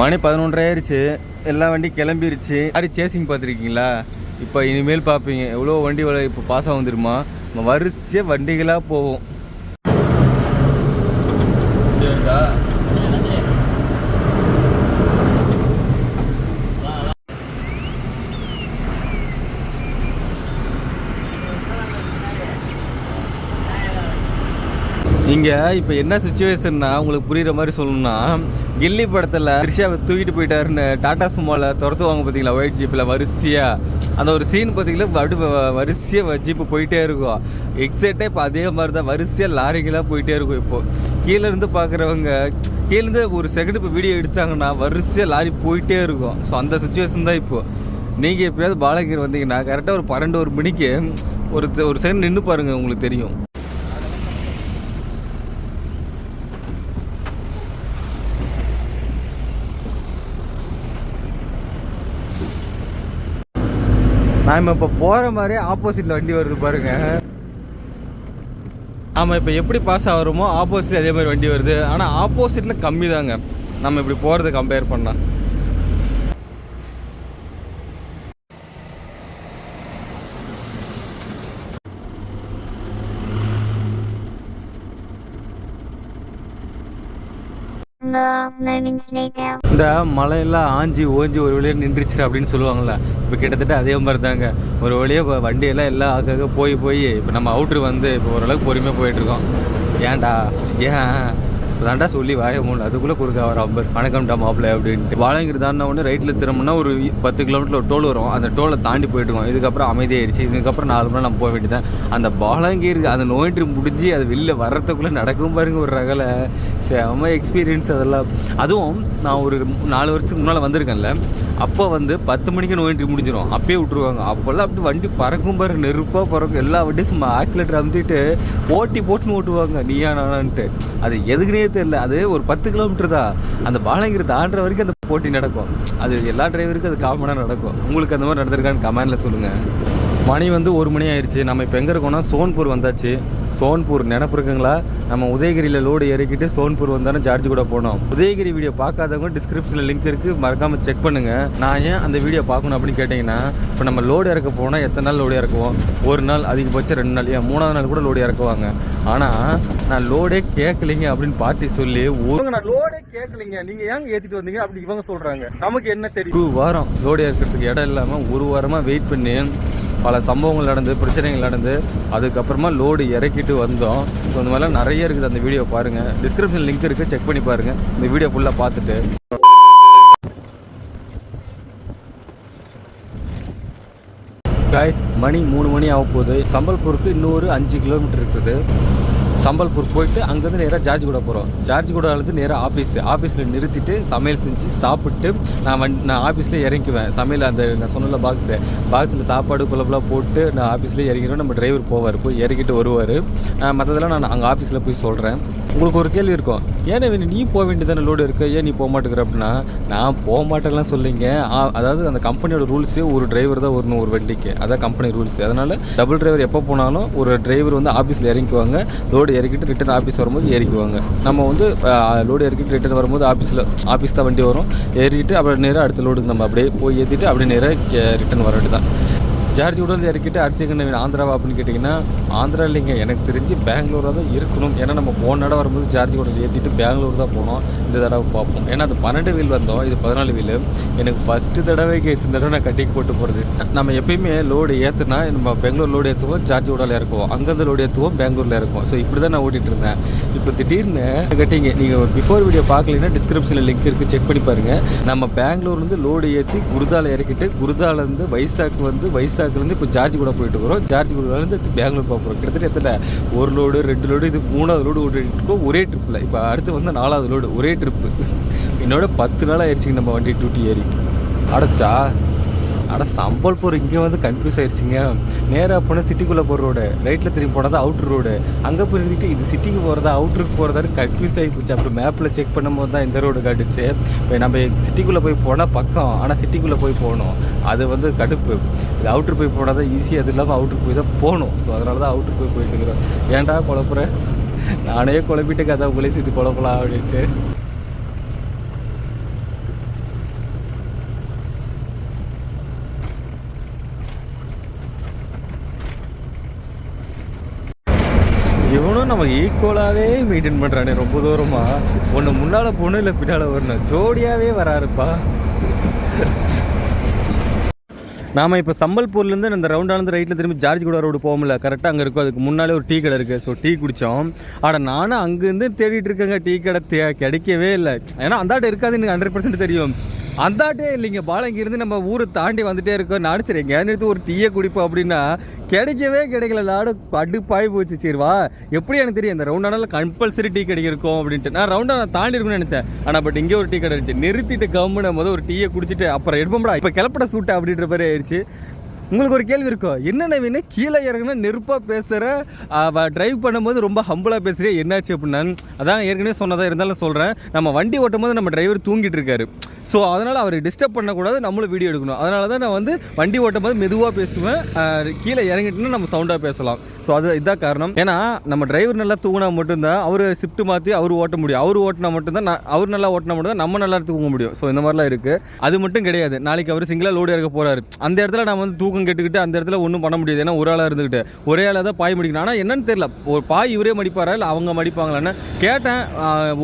மணி பதினொன்றரை ஆயிடுச்சு எல்லா வண்டியும் கிளம்பிருச்சு. யாரு சேசிங் பார்த்துருக்கீங்களா? இப்போ இனிமேல் பார்ப்பீங்க. எவ்வளோ வண்டி இப்போ பாஸ் நம்ம வரிசையாக வண்டிகளாக போவோம். இங்கே இப்போ என்ன சுச்சுவேஷன்னா உங்களுக்கு புரியுற மாதிரி சொல்லணும்னா கில்லி படத்தில் ரிஷாவை தூக்கிட்டு போயிட்டாருன்னு டாடா சுமோவில் துரத்துவாங்க பார்த்தீங்களா ஒயிட் ஜீப்பில் வரிசையாக அந்த ஒரு சீன் பார்த்தீங்களா அப்படி வரிசையாக ஜீப்பு போயிட்டே இருக்கும். எக்ஸைட்டே இப்போ அதே மாதிரி தான் வரிசையாக லாரிகளாக போயிட்டே இருக்கும் இப்போது கீழே இருந்து பார்க்குறவங்க கீழேருந்து ஒரு செகண்ட் இப்போ வீடியோ எடுத்தாங்கன்னா வரிசையாக லாரி போயிட்டே இருக்கும். ஸோ அந்த சுச்சுவேஷன் தான் இப்போது நீங்கள் எப்பயாவது பாலகிரி வந்தீங்கன்னா கரெக்டாக ஒரு பன்னெண்டு ஒரு மணிக்கு ஒரு ஒரு செகண்ட் நின்று பாருங்கள் உங்களுக்கு தெரியும். நாம் இப்போ போகிற மாதிரி ஆப்போசிட்டில் வண்டி வருது பாருங்க. ஆமாம் இப்போ எப்படி பாஸ் ஆகிறோமோ ஆப்போசிட்டில் அதே மாதிரி வண்டி வருது. ஆனால் ஆப்போசிட்டில் கம்மி தாங்க நம்ம இப்படி போகிறத கம்பேர் பண்ணால் இந்த மழையெல்லாம் ஆஞ்சி ஓஞ்சி ஒரு வழியாக நின்றுச்சு அப்படின்னு சொல்லுவாங்கள்ல இப்போ கிட்டத்தட்ட அதே மாதிரி தாங்க ஒரு வழியாக வண்டியெல்லாம் எல்லாம் ஆக்காக போய் போய் இப்போ நம்ம அவுட்ரு வந்து இப்போ ஓரளவுக்கு பொறுமையாக போயிட்டுருக்கோம் ஏன்டா? ஏன்? தாண்டா சொல்லி வாய மூணு அதுக்குள்ளே குறுக்க வர அம்பர். வணக்கம்டா மாப்பிள்ளை அப்படின்ட்டு. வாழங்கிரி தாண்டின உடனே ரைட்டில் திரும்பினா ஒரு பத்து கிலோமீட்டர் ஒரு டோல் வரும். அந்த டோலை தாண்டி போயிட்டுருக்கோம் இதுக்கப்புறம் அமைதியாயிருச்சு. இதுக்கப்புறம் நாலு மணி நம்ம போக வேண்டியதான் அந்த பாலங்கீர் அந்த நோயிட்டு முடிஞ்சு அது வெளில வர்றதுக்குள்ளே நடக்கும் பாருங்க ஒரு ரகலை. செம்ம எக்ஸ்பீரியன்ஸ் அதெல்லாம். அதுவும் நான் ஒரு நாலு வருஷத்துக்கு முன்னால் வந்திருக்கேன்ல. அப்போ வந்து பத்து மணிக்கு நோயின்றி முடிஞ்சிடும் அப்பயே விட்ருவாங்க அப்போல்லாம் அப்படி வண்டி பறக்கும் பாரு நெருப்பாக பறக்கும். எல்லா வண்டியும் சும்மா ஆக்சிலேட்டர் அமுத்திட்டு ஓட்டி போட்டுன்னு ஓட்டுவாங்க. நீயா நானான்ட்டு. அது எதுக்குனே தெரியல. அது ஒரு பத்து கிலோமீட்டர் தான். அந்த பாலங்கிரி தாண்டுற வரைக்கும் அந்த போட்டி நடக்கும். அது எல்லா டிரைவருக்கும் அது காமனாக நடக்கும். உங்களுக்கு அந்த மாதிரி நடந்திருக்கான்னு கமெண்டில் சொல்லுங்கள் மணி வந்து ஒரு மணி ஆயிடுச்சு நம்ம இப்போ எங்கே இருக்கோம்னா சோன்பூர் வந்தாச்சு. சோன்பூர் நினப்பு இருக்குங்களா நம்ம உதயகிரியில் லோடு இறக்கிட்டு சோன்பூர் வந்தாலும் சார்ஜ் கூட போனோம் உதயகிரி வீடியோ பார்க்காதவங்க டிஸ்கிரிப்ஷனில் லிங்க் இருக்குது மறக்காமல் செக் பண்ணுங்கள் நான் ஏன் அந்த வீடியோ பார்க்கணும் அப்படின்னு கேட்டிங்கன்னா இப்போ நம்ம லோடு இறக்க போனால் எத்தனை நாள் லோடு இறக்குவோம்? ஒரு நாள் அதிகபட்சம் ரெண்டு நாள் ஏன் மூணாவது நாள் கூட லோடு இறக்குவாங்க. ஆனால் நான் லோடே கேட்கலைங்க அப்படின்னு பார்ட்டி சொல்லி ஒருங்க நான் லோடே கேட்கலைங்க. நீங்கள் ஏங்க ஏற்றிட்டு வந்தீங்க? அப்படி இவங்க சொல்கிறாங்க நமக்கு என்ன தெரியும்? ஒரு வாரம் லோடு இறக்கிறதுக்கு இடம் இல்லாமல் ஒரு வாரமாக வெயிட் பண்ணி பல சம்பவங்கள் நடந்து பிரச்சனைகள் நடந்து அதுக்கப்புறமா லோடு இறக்கிட்டு வந்தோம். ஸோ இந்த மாதிரிலாம் நிறைய இருக்குது அந்த வீடியோ பாருங்கள் டிஸ்கிரிப்ஷன் லிங்க் இருக்குது செக் பண்ணி பாருங்கள் இந்த வீடியோ ஃபுல்லாக பார்த்துட்டு. காய்ஸ் மணி மூணு மணி ஆக போகுது சம்பல்பூருக்கு இன்னொரு அஞ்சு கிலோமீட்டர் இருக்குது. சம்பல்பூர் போயிட்டு அங்கேருந்து நேராக ஜார்ஜ் கூட போகிறோம் ஜார்ஜ் கூடாலேருந்து நேராக ஆஃபீஸ் ஆஃபீஸில் நிறுத்திட்டு சமையல் செஞ்சு சாப்பிட்டு நான் வந் நான் ஆஃபீஸில் இறங்கிக்குவேன். சமையல் அந்த நான் சொன்னல பாக்ஸு பாக்ஸில் சாப்பாடு குழம்புலாம் போட்டு நான் ஆஃபீஸில் இறங்கிடுவேன். நம்ம டிரைவர் போவார் போய் இறக்கிட்டு வருவார். மற்றதெல்லாம் நான் அங்கே ஆஃபீஸில் போய் சொல்கிறேன் உங்களுக்கு ஒரு கேள்வி இருக்கும். ஏன் வேணும் நீ போக வேண்டியதான லோடு இருக்கு? ஏன் நீ போக மாட்டேங்கிற அப்படின்னா நான் போக மாட்டேன்லாம் சொல்லிங்க அதாவது அந்த கம்பெனியோட ரூல்ஸே ஒரு டிரைவர் தான் வரணும் ஒரு வண்டிக்கு. அதான் கம்பெனி ரூல்ஸ் அதனால டபுள் டிரைவர் எப்போ போனாலும் ஒரு டிரைவர் வந்து ஆஃபீஸில் இறங்கிக்குவாங்க. லோடு இறக்கிட்டு ரிட்டர்ன் ஆஃபீஸ் வரும்போது ஏறிக்குவாங்க. நம்ம வந்து லோடு இறக்கிட்டு ரிட்டர்ன் வரும்போது ஆஃபீஸில் ஆஃபீஸ் தான் வண்டி வரும். ஏறிக்கிட்டு அப்புறம் நேராக அடுத்த லோடுக்கு நம்ம அப்படியே போய் ஏற்றிட்டு அப்படியே நேராக ரிட்டர்ன் வர வேண்டியதான் ஜார்ஜ் உடல் இறக்கிட்டு அடுத்த எங்கே ஆந்திராவா அப்படின்னு கேட்டிங்கன்னா ஆந்திரா இல்லைங்க. எனக்கு தெரிஞ்சு பெங்களூராக தான் இருக்கணும். ஏன்னா நம்ம போன தடவை வரும்போது ஜார்ஜ் உடல் ஏற்றிட்டு பெங்களூர் தான் போனோம். இந்த தடவை பார்ப்போம். ஏன்னா அது பன்னெண்டு வீல் வந்தோம். இது பதினாலு வீல். எனக்கு ஃபஸ்ட்டு தடவைக்கு இந்த தடவை நான் கட்டிக்கு போட்டு போகிறது நம்ம எப்பயுமே லோடு ஏற்றுனா நம்ம பெங்களூர் லோடு ஏற்றுவோம் ஜார்ஜ் உடல் இறக்குவோம். அங்கேருந்து லோடு ஏற்றுவோம் பெங்களூரில் இறக்குவோம். ஸோ இப்படி தான் நான் ஓட்டிகிட்டு இருந்தேன். இப்போ திடீர்னு கட்டிங்க. நீங்கள் பிஃபோர் வீடியோ பார்க்கலன்னா டிஸ்கிரிப்ஷனில் லிங்க் இருக்குது செக் பண்ணி பாருங்கள் நம்ம பெங்களூர்லேருந்து லோடு ஏற்றி குருதாவில் இறக்கிட்டு குருதாவிலேருந்து வைசாக் வந்து வைசாக் வைசாக்லேருந்து இப்போ ஜார்ஜ் கூட போயிட்டு வரோம். ஜார்ஜ் கூடலேருந்து பெங்களூர் போக போகிறோம் கிட்டத்தட்ட எத்தனை? ஒரு லோடு ரெண்டு லோடு இது மூணாவது லோடு ஓட்டிட்டு ஒரே ட்ரிப்பில் இப்போ அடுத்து வந்து நாலாவது லோடு ஒரே ட்ரிப்பு என்னோட பத்து நாள் ஆயிடுச்சுங்க நம்ம வண்டி டூட்டி ஏறி. அடைச்சா? அட சம்பல்பூர் இங்கே வந்து கன்ஃபியூஸ் ஆயிடுச்சுங்க. நேராக போனால் சிட்டிக்குள்ளே போகிற ரோடு ரைட்டில் திரும்பி போனால் தான் அவுட்ரு ரோடு அங்கே போய் இருந்துட்டு இது சிட்டிக்கு போகிறதா அவுட்ருக்கு போகிறதான்னு கன்ஃபியூஸ் ஆகி போச்சு. அப்புறம் மேப்பில் செக் பண்ணும்போது தான் இந்த ரோடு காட்டுச்சு. இப்போ நம்ம சிட்டிக்குள்ளே போய் போனால் பக்கம் ஆனால் சிட்டிக்குள்ளே போய் போகணும். அது வந்து கடுப்பு. இது அவுட்ரு போய் போனால் தான் ஈஸியாக அது இல்லாமல் அவுட்ரு போய் தான் போகணும். ஸோ அதனால தான் அவுட்ரு போய் போயிட்டு இருக்கிறோம். ஏன்டா குழப்புற? நானே குழப்பிட்டு கதை உங்களே சேர்த்து குழப்பலாம் அப்படின்ட்டு. இவனும் நம்ம ஈக்குவலாகவே மெயின்டைன் பண்ணுறானே ரொம்ப தூரமாக ஒன்று முன்னால் போகணும் இல்லை பின்னால் வரணும். ஜோடியாகவே வராருப்பா. நாம இப்போ சம்பல்பூர்லேருந்து அந்த ரவுண்டானது ரைட்டில் திரும்பி ஜார்ஜ் கூட ரோடு போகல கரெக்டாக அங்கே இருக்கும். அதுக்கு முன்னாலே ஒரு டீ கடை இருக்குது ஸோ டீ குடித்தோம் ஆனால் நானும் அங்கேருந்து தேடிட்டு இருக்கேங்க. டீ கடை தே- கிடைக்கவே இல்லை. ஏன்னா அந்தாட்ட இருக்காது எனக்கு ஹண்ட்ரட் பர்சன்ட் தெரியும். அந்தாட்டே இல்லைங்க பாலங்கிருந்து நம்ம ஊரை தாண்டி வந்துட்டே இருக்கோம் நானும் சரி ஒரு டீயை குடிப்போம் அப்படின்னா கிடைக்கவே கிடைக்கல. நாடும் கடுப்பாய் போச்சு. சரி வா. எப்படி எனக்கு தெரியும். இந்த ரவுண்டானால கம்பல்சரி டீ கடை இருக்கும் அப்படின்ட்டு. நான் ரவுண்டான தாண்டி இருக்கும்னு நினச்சேன். ஆனால் பட் இங்கே ஒரு டீ கடை இருந்துச்சு. நிறுத்திட்டு கம்முன முதல் ஒரு டீயை குடிச்சிட்டு அப்புறம் எடுப்போம்டா. இப்போ கிளப்பட சூட்டை அப்படின்ற மாதிரி ஆயிடுச்சு. உங்களுக்கு ஒரு கேள்வி இருக்கும் என்னென்ன நவீன? கீழே இறங்கினா நெருப்பாக பேசுகிற டிரைவ் பண்ணும்போது ரொம்ப ஹம்பிளாக பேசுகிறே என்னாச்சு அப்படின்னா அதான் ஏற்கனவே சொன்னதாக இருந்தாலும் சொல்கிறேன் நம்ம வண்டி ஓட்டும் போது நம்ம டிரைவர் தூங்கிட்டு இருக்காரு. ஸோ அதனால் அவர் டிஸ்டர்ப் பண்ணக்கூடாது. நம்மளும் வீடியோ எடுக்கணும். அதனால தான் நான் வந்து வண்டி ஓட்டும் போது மெதுவாக பேசுவேன் கீழே இறங்கிட்டுன்னு நம்ம சவுண்டாக பேசலாம். ஸோ அது இதான் காரணம். ஏன்னா நம்ம டிரைவர் நல்லா தூங்கினா மட்டும்தான் அவர் ஷிஃப்ட் மாற்றி அவர் ஓட்ட முடியும். அவர் ஓட்டினா மட்டும்தான் நான் அவர் நல்லா ஓட்டினா மட்டும்தான் நம்ம நல்லா தூங்க முடியும். ஸோ இந்த மாதிரிலாம் இருக்குது அது மட்டும் கிடையாது. நாளைக்கு அவர் சிங்கிளாக லோடு இறக்க போகிறாரு அந்த இடத்துல நம்ம வந்து தூக்கம் கேட்டுக்கிட்டு அந்த இடத்துல ஒன்றும் பண்ண முடியாது. ஏன்னா ஒரு ஆளாக இருந்துக்கிட்டு ஒரே ஆளாக தான் பாய் மடிக்கணும். ஆனால் என்னன்னு தெரியல. ஒரு பாய் இவரே மடிப்பாரா? இல்லை அவங்க மடிப்பாங்களான்னு கேட்டேன்.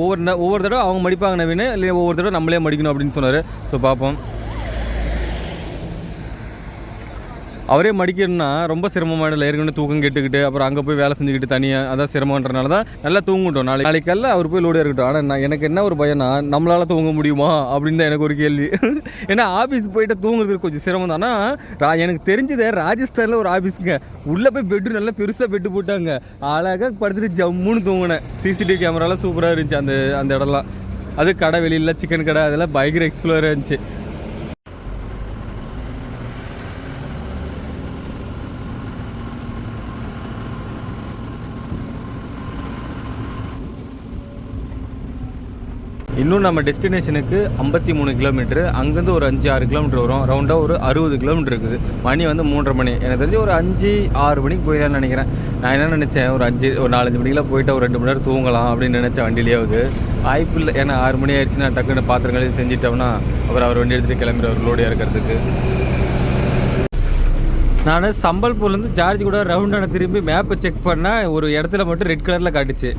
ஒவ்வொரு ஒவ்வொரு தடவை அவங்க மடிப்பாங்க நவீன இல்லை ஒவ்வொரு தடவை நம்மளே மடிக்கணும் அப்படின்னு சொன்னார். ஸோ பார்ப்போம் அவரே மடிக்கணும்னா ரொம்ப சிரமமானல ஏற்கனவே தூக்கம் கெட்டுக்கிட்டு அப்புறம் அங்கே போய் வேலை செஞ்சுக்கிட்டு தனியாக அதான் சிரமன்றனால தான் நல்லா தூங்கட்டும். நாளைக்கு நாளைக்கல்ல அவர் போய் லோடு இருக்கட்டும் ஆனால் நான் எனக்கு என்ன ஒரு பயம்னா நம்மளால் தூங்க முடியுமா? அப்படின்னு தான் எனக்கு ஒரு கேள்வி. ஏன்னா ஆஃபீஸ் போயிட்டு தூங்குறதுக்கு கொஞ்சம் சிரமம் தானா? எனக்கு தெரிஞ்சது ராஜஸ்தானில் ஒரு ஆஃபீஸுங்க உள்ளே போய் பெட்டு நல்லா பெருசாக பெட்டு போட்டாங்க. அழகாக படுத்துட்டு ஜம்முன்னு தூங்கினேன். சிசிடிவி கேமராலாம் சூப்பராக இருந்துச்சு அந்த அந்த இடம்லாம். அது கடை வெளியில் சிக்கன் கடை அதெல்லாம் பயங்கர எக்ஸ்ப்ளோராக இருந்துச்சு. இன்னும் நம்ம டெஸ்டினேஷனுக்கு ஐம்பத்தி மூணு கிலோமீட்ரு அங்கேருந்து ஒரு அஞ்சு ஆறு கிலோமீட்டர் வரும். ரவுண்டாக ஒரு அறுபது கிலோமீட்டர் இருக்குது. மணி வந்து மூன்றரை மணி. எனக்கு தெரிஞ்சு ஒரு அஞ்சு ஆறு மணிக்கு போயிடலாம்னு நினைக்கிறேன். நான் என்ன நினச்சேன்? ஒரு அஞ்சு ஒரு நாலஞ்சு மணிக்கெலாம் போயிட்டு ஒரு ரெண்டு மணி நேரம் தூங்கலாம் அப்படின்னு நினச்சேன் வண்டியிலேயாவது. வாய்ப்பு இல்லை. ஏன்னா ஆறு மணி ஆயிடுச்சுன்னா டக்குன்னு பாத்திரங்களையும் செஞ்சிட்டோம்னா அப்புறம் அவர் வண்டி எடுத்துகிட்டு கிளம்புறவர் லோடு இறக்கிறதுக்கு நான் சம்பல்பூர்லேருந்து ஜார்ஜ் கூட ரவுண்டான திரும்பி மேப்பை செக் பண்ணால் ஒரு இடத்துல மட்டும் ரெட் கலரில் காட்டுச்சு.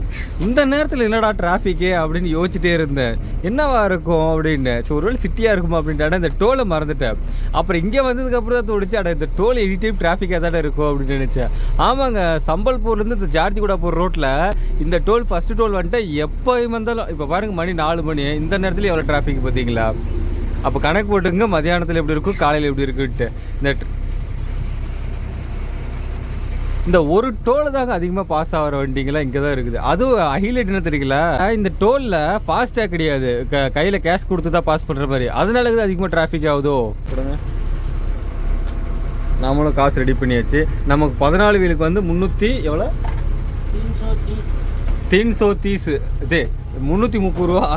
இந்த நேரத்தில் என்னடா டிராஃபிக்கு அப்படின்னு யோசிச்சுட்டே இருந்தேன். என்னவா இருக்கும் அப்படின்னு. ஸோ ஒருவேளை சிட்டியாக இருக்குமா அப்படின்ட்டு இந்த டோலை மறந்துட்டேன். அப்புறம் இங்கே வந்ததுக்கப்புறம் தான் தோடிச்சு அட இந்த டோல் எனி டைம் டிராஃபிக்காக தானே இருக்கும் அப்படின்னு நினச்சேன். ஆமாங்க சம்பல்பூர்லேருந்து இந்த ஜார்ஜ் கூட போகிற ரோட்டில் இந்த டோல் ஃபஸ்ட்டு டோல் வந்துட்டு எப்போ வந்தாலும் இப்போ பாருங்க மணி நாலு மணி. இந்த நேரத்தில் எவ்வளோ டிராஃபிக் பார்த்தீங்களா அப்போ கணக்கு போட்டுங்க மதியானத்தில் எப்படி இருக்கும் காலையில் எப்படி இருக்குன்ட்டு. இந்த இந்த ஒரு டோல் தாங்க அதிகமாக பாஸ் ஆகிற வண்டிங்கெல்லாம் இங்கே தான் இருக்குது. அதுவும் ஹைலைட் என்ன தெரியல இந்த டோலில் ஃபாஸ்டேக் கிடையாது. க கையில் கேஷ் கொடுத்து தான் பாஸ் பண்ணுற மாதிரி. அதனால இது அதிகமாக டிராஃபிக் ஆகுதோ? நாமளும் காசு ரெடி பண்ணியாச்சு. நமக்கு பதினாலு வீலுக்கு வந்து முந்நூற்றி எவ்வளோ? தீன் சோ தீஸு இதே முந்நூற்றி முப்பது ரூபா.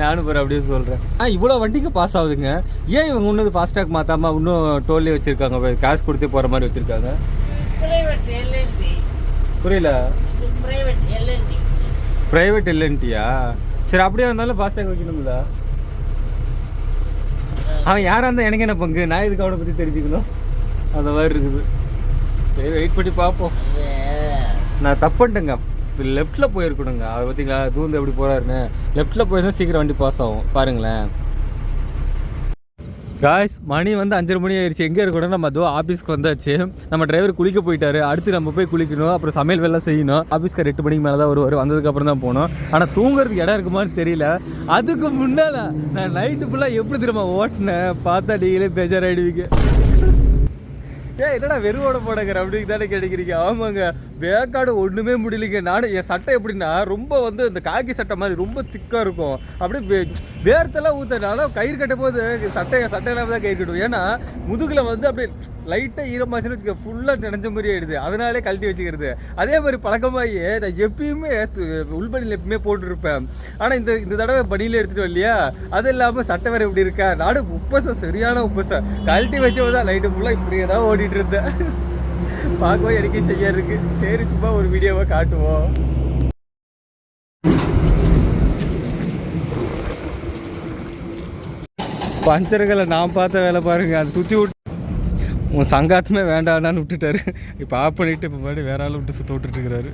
நானும் பாரு அப்படியே சொல்கிறேன் ஆ இவ்வளோ வண்டிக்கு பாஸ் ஆகுதுங்க. ஏன் இவங்க இன்னும் ஃபாஸ்டேக் மாற்றாமல் இன்னும் டோல்லே வச்சுருக்காங்க? காசு கொடுத்து போகிற மாதிரி வச்சுருக்காங்க. புரியல. பிரைவேட் இல்லைன்ட்டியா சரி அப்படியே இருந்தாலும் ஃபாஸ்டாக் வைக்கணும்ல. அவன் யாராக இருந்தால் எனக்கு என்ன பங்கு? நான் இதுக்கு அவனை பற்றி தெரிஞ்சுக்கணும்? அந்த மாதிரி இருக்குது. சரி வெயிட் பண்ணி பார்ப்போம். நான் தப்புட்டேங்க லெஃப்ட்டில் போயிருக்கணுங்க. அதை பார்த்தீங்களா தூந்து எப்படி போகிறாருன்னு லெஃப்ட்டில் போயிருந்தா சீக்கிரம் வண்டி பாஸ் ஆகும். பாருங்களேன். காய்ஸ் மணி வந்து அஞ்சரை மணி ஆயிடுச்சு எங்கே இருக்கணும் நம்ம அதோ ஆஃபீஸ்க்கு வந்தாச்சு. நம்ம டிரைவர் குளிக்க போயிட்டாரு. அடுத்து நம்ம போய் குளிக்கணும். அப்புறம் சமையல் வேலை செய்யணும். ஆஃபீஸ்க்கு எட்டு மணிக்கு மேலே தான் வருவார். வந்ததுக்கப்புறம் தான் போகணும் ஆனால் தூங்குறதுக்கு இடம் இருக்குமான்னு தெரியல. அதுக்கு முன்னால் நான் நைட்டு ஃபுல்லாக எப்படி திரும்ப ஓட்டினேன். பார்த்தா நீங்களே பேஜாராயிடுவீங்க. ஏய் என்னடா வெறுவோட போடங்கிற அப்படின்னு தானே கேட்டுக்கிறீங்க. ஆமாங்க. வேக்காடு ஒன்றுமே முடியலைங்க. நானும் என் சட்டை எப்படின்னா ரொம்ப வந்து இந்த காக்கி சட்டை மாதிரி ரொம்ப திக்காக இருக்கும். அப்படியே வே வேர்த்தெல்லாம் ஊற்றுறதுனால கயிறு கட்டும் போது சட்டை சட்டையெல்லாம் தான் கயிறு கட்டுவோம் ஏன்னா முதுகில் வந்து அப்படியே லைட்டாக ஈரமாச்சுன்னு வச்சுக்க ஃபுல்லாக நினைஞ்ச மாதிரி ஆயிடுது. அதனாலே கழட்டி வச்சுக்கிறது. அதே மாதிரி பழக்கமாகி நான் எப்பயுமே உள்பணியில் உள்பனியில் எப்பயுமே போட்டுருப்பேன். ஆனால் இந்த இந்த தடவை பணியில் எடுத்துகிட்டு வரலையா அது இல்லாமல் சட்டை வேறு இப்படி இருக்கா? நானும் உப்பசம் சரியான உப்பசம். கழட்டி வச்சவதான் லைட்டு ஃபுல்லாக இப்படியே தான் ஓடிட்டு இருந்தேன் பார்க்கவே எனக்கு செய்யா இருக்கு. சரி சும்மா ஒரு வீடியோவை காட்டுவோம். பஞ்சர்களை நான் பார்த்த வேலை பாருங்க. அதை சுற்றி விட்டு உன் சங்காத்தமே வேண்டாம்னு விட்டுட்டாரு. இப்போ ஆஃப் பண்ணிட்டு இப்போ மறுபடியும் வேற ஆள் விட்டு சுற்ற விட்டுட்டு இருக்கிறாரு.